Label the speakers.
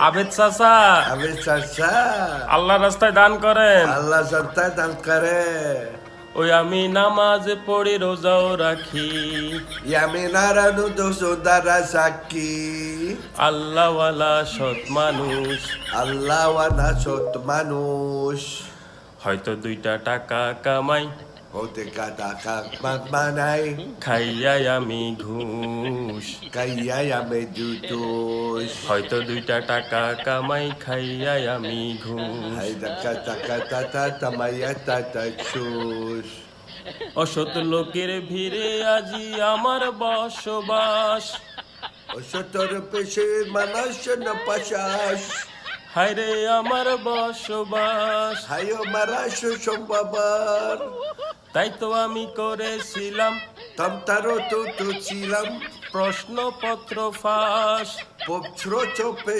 Speaker 1: আবেদ চাচা।
Speaker 2: আমি চাচা।
Speaker 1: আল্লাহ রাস্তায় দান করেন।
Speaker 2: আল্লাহ সন্তান দান করে।
Speaker 1: ওই আমি নামাজ পড়ি রোজাও রাখি।
Speaker 2: আমি নারায়ণ দোষদারা সাক্ষী।
Speaker 1: আল্লাহওয়ালা সৎ মানুষ।
Speaker 2: আল্লাহ ওয়ানা সৎ মানুষ।
Speaker 1: হয়তো দুইটা টাকা কামাই।
Speaker 2: হতে টাকা বানাই
Speaker 1: খাইয়াই আমি ঘুষ
Speaker 2: কাইয়াই আমি দুটোষ
Speaker 1: হয়তো দুইটা টাকা কামাই খাইয়াই আমি ঘুষ
Speaker 2: হাই টাকা টাকা টাটা তামাইয়া টাটা চুষ
Speaker 1: অসৎ লোকের ভিড়ে আজি আমার বসবাস
Speaker 2: অসতর পেশের মানুষ ন পাশাস
Speaker 1: হায়রে আমার বসবাস
Speaker 2: হাইও মারা সুসম্ভবার
Speaker 1: তাই তো আমি করেছিলাম।
Speaker 2: তাম তারও তো তো ছিলাম।
Speaker 1: প্রশ্নপত্র ফাঁস।
Speaker 2: পত্র চোপে